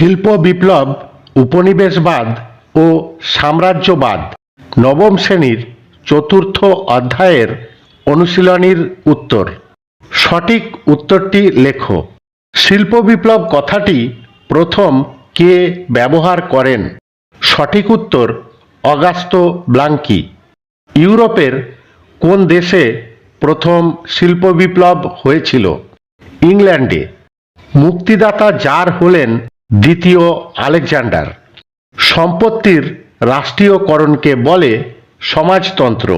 শিল্প বিপ্লব, উপনিবেশবাদ ও সাম্রাজ্যবাদ নবম শ্রেণির চতুর্থ অধ্যায়ের অনুশীলনীর উত্তর। সঠিক উত্তরটি লেখো। শিল্প বিপ্লব কথাটি প্রথম কে ব্যবহার করেন? সঠিক উত্তর অগাস্ত ব্লাঙ্কি। ইউরোপের কোন দেশে প্রথম শিল্প বিপ্লব হয়েছিল? ইংল্যান্ডে। মুক্তিদাতা যার হলেন দ্বিতীয় আলেকজান্ডার। সম্পত্তির রাষ্ট্রীয়করণকে বলে সমাজতন্ত্র।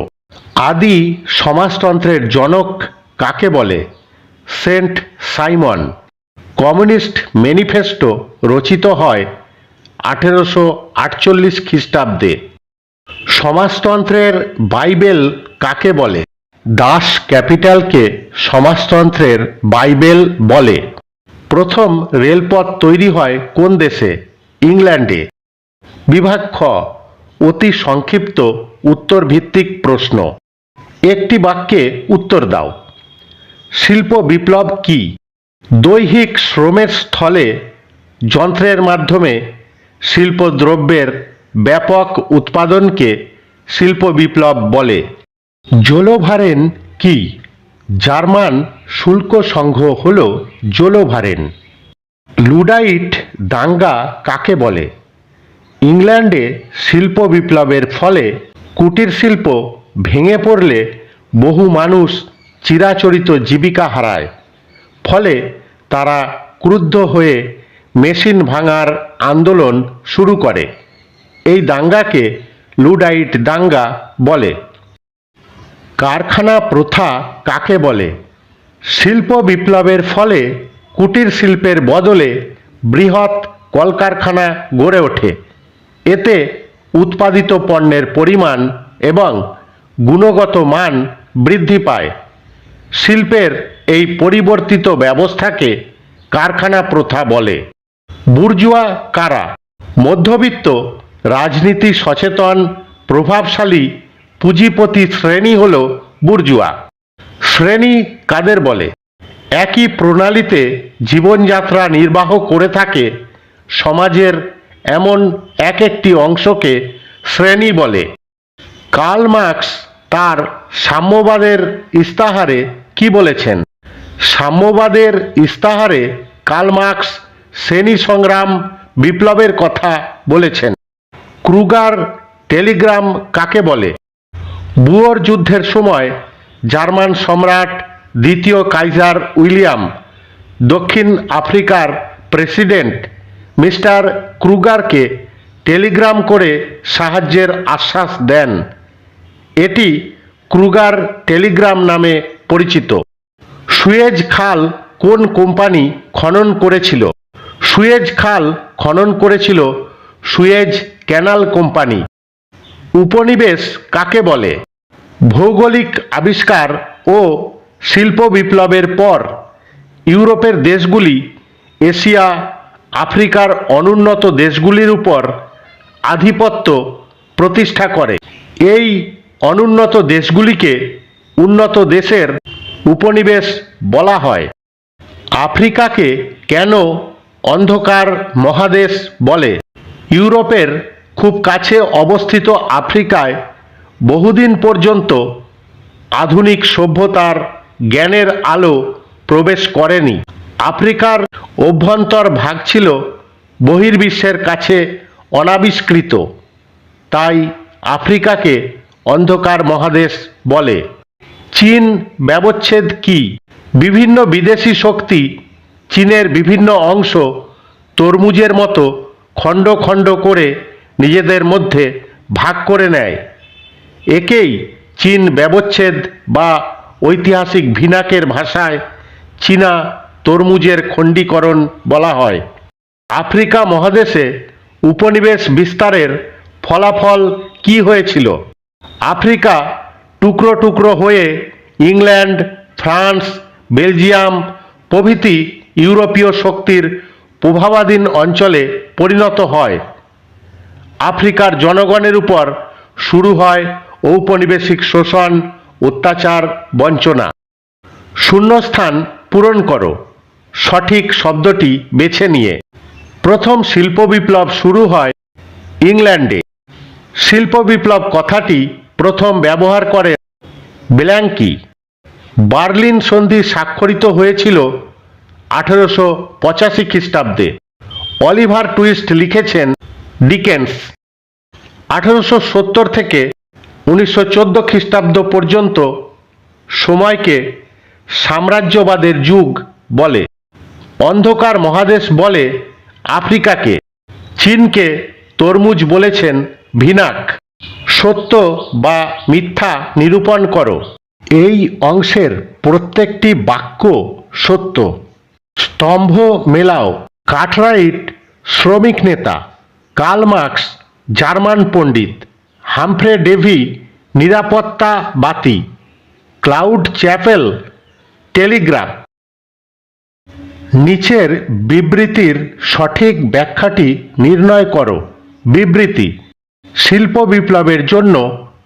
আদি সমাজতন্ত্রের জনক কাকে বলে? Saint Simon. কমিউনিস্ট ম্যানিফেস্টো রচিত হয় আঠেরোশো আটচল্লিশ খ্রিস্টাব্দে। সমাজতন্ত্রের বাইবেল কাকে বলে? দাস ক্যাপিটালকে সমাজতন্ত্রের বাইবেল বলে। প্রথম রেলপথ তৈরি হয় কোন দেশে? ইংল্যান্ডে। বিভাগ খ, অতি সংক্ষিপ্ত উত্তর ভিত্তিক প্রশ্ন। একটি বাক্যে উত্তর দাও। শিল্প বিপ্লব কি? দৈহিক শ্রমের স্থলে যন্ত্রের মাধ্যমে শিল্পদ্রব্যের ব্যাপক উৎপাদনকে শিল্প বিপ্লব বলে। জোলোভারেন কি? জার্মান শুল্ক সংঘ হল জোলোভারেন। লুডাইট দাঙ্গা কাকে বলে? ইংল্যান্ডে শিল্প বিপ্লবের ফলে কুটির শিল্প ভেঙে পড়লে বহু মানুষ চিরাচরিত জীবিকা হারায়। ফলে তারা ক্রুদ্ধ হয়ে মেশিন ভাঙার আন্দোলন শুরু করে। এই দাঙ্গাকে লুডাইট দাঙ্গা বলে। কারখানা প্রথা কাকে বলে? শিল্প বিপ্লবের ফলে কুটির শিল্পের বদলে বৃহৎ কলকারখানা গড়ে ওঠে। এতে উৎপাদিত পণ্যের পরিমাণ এবং গুণগত মান বৃদ্ধি পায়। শিল্পের এই পরিবর্তিত ব্যবস্থাকে কারখানা প্রথা বলে। বুর্জুয়া কারা? মধ্যবিত্ত, রাজনীতি সচেতন, প্রভাবশালী পুঁজিপতি শ্রেণি হল বুর্জুয়া। শ্রেণি কাদের বলে? একই প্রণালীতে জীবনযাত্রা নির্বাহ করে থাকে, সমাজের এমন এক একটি অংশকে শ্রেণি বলে। কার্ল মার্কস তার সাম্যবাদের ইস্তাহারে কি বলেছেন? সাম্যবাদের ইস্তাহারে কার্ল মার্কস শ্রেণি সংগ্রাম বিপ্লবের কথা বলেছেন। ক্রুগার টেলিগ্রাম কাকে বলে? বুয়র যুদ্ধের সময় জার্মান সম্রাট দ্বিতীয় কাইজার উইলিয়াম, দক্ষিণ আফ্রিকার প্রেসিডেন্ট মিস্টার ক্রুগারকে টেলিগ্রাম করে সাহায্যের আশ্বাস দেন। এটি ক্রুগার টেলিগ্রাম নামে পরিচিত। সুয়েজ খাল কোন কোম্পানি খনন করেছিল? সুয়েজ খাল খনন করেছিল সুয়েজ ক্যানাল কোম্পানি। উপনিবেশ কাকে বলে? ভৌগোলিক আবিষ্কার ও শিল্প বিপ্লবের পর ইউরোপের দেশগুলি এশিয়া, আফ্রিকার অনুন্নত দেশগুলির উপর আধিপত্য প্রতিষ্ঠা করে। এই অনুন্নত দেশগুলিকে উন্নত দেশের উপনিবেশ বলা হয়। আফ্রিকাকে কেন অন্ধকার মহাদেশ বলে? ইউরোপের খুব কাছে অবস্থিত আফ্রিকায় বহুদিন পর্যন্ত আধুনিক সভ্যতার জ্ঞানের আলো প্রবেশ করেনি। আফ্রিকার অভ্যন্তর ভাগ ছিল বহির্বিশ্বের কাছে অনাবিষ্কৃত। তাই আফ্রিকাকে অন্ধকার মহাদেশ বলে। চীন ব্যবচ্ছেদ কি? বিভিন্ন বিদেশি শক্তি চীনের বিভিন্ন অংশ তরমুজের মতো খণ্ড খণ্ড করে নিজেদের মধ্যে ভাগ করে নেয়। একেই চীন ব্যবচ্ছেদ বা ঐতিহাসিক ভিনাকের ভাষায় চীনা তরমুজের খণ্ডীকরণ বলা হয়। আফ্রিকা মহাদেশে উপনিবেশ বিস্তারের ফলাফল কি হয়েছিল? আফ্রিকা টুকরো টুকরো হয়ে ইংল্যান্ড, ফ্রান্স, বেলজিয়াম প্রভৃতি ইউরোপীয় শক্তির প্রভাবাধীন অঞ্চলে পরিণত হয়। আফ্রিকার জনগণের উপর শুরু হয় ঔপনিবেশিক শোষণ, অত্যাচার, বঞ্চনা। শূন্যস্থান পূরণ করো। সঠিক শব্দটি বেছে নিয়ে। প্রথম শিল্প বিপ্লব শুরু হয় ইংল্যান্ডে। শিল্প বিপ্লব কথাটি প্রথম ব্যবহার করে ব্ল্যাঙ্কি বার্লিন সন্ধি স্বাক্ষরিত হয়েছিল আঠেরোশো পঁচাশি খ্রিস্টাব্দে। অলিভার টুইস্ট লিখেছেন ডিকেন্স। আঠেরোশো সত্তর থেকে উনিশশো চোদ্দ খ্রিস্টাব্দ পর্যন্ত সময়কে সাম্রাজ্যবাদের যুগ বলে। অন্ধকার মহাদেশ বলে আফ্রিকাকে, চীনকে তরমুজ বলেছেন ভিনাক। সত্য বা মিথ্যা নিরূপণ করো। এই অংশের প্রত্যেকটি বাক্য সত্য। স্তম্ভ মেলাও কাঠরাইট শ্রমিক নেতা কার্ল মার্কস, জার্মান পণ্ডিত, হামফ্রে ডেভি, নিরাপত্তা বাতি, ক্লাউড চ্যাপেল, টেলিগ্রাফ। নিচের বিবৃতির সঠিক ব্যাখ্যাটি নির্ণয় করো। বিবৃতি। শিল্প বিপ্লবের জন্য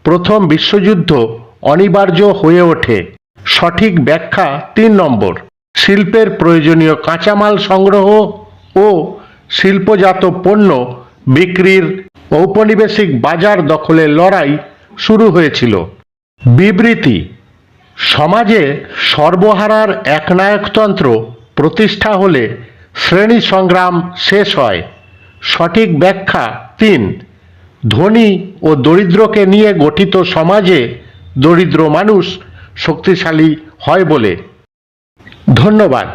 প্রথম বিশ্বযুদ্ধ অনিবার্য হয়ে ওঠে। সঠিক ব্যাখ্যা তিন নম্বর। শিল্পের প্রয়োজনীয় কাঁচামাল সংগ্রহ ও শিল্পজাত পণ্য বিক্রির ঔপনিবেশিক বাজার দখলের লড়াই শুরু হয়েছিল। বিবৃতি, সমাজে সর্বহারার একনায়কতন্ত্র প্রতিষ্ঠা হলে শ্রেণি সংগ্রাম শেষ হয়। সঠিক ব্যাখ্যা তিন, ধনী ও দরিদ্রকে নিয়ে গঠিত সমাজে দরিদ্র মানুষ শক্তিশালী হয় বলে। ধন্যবাদ।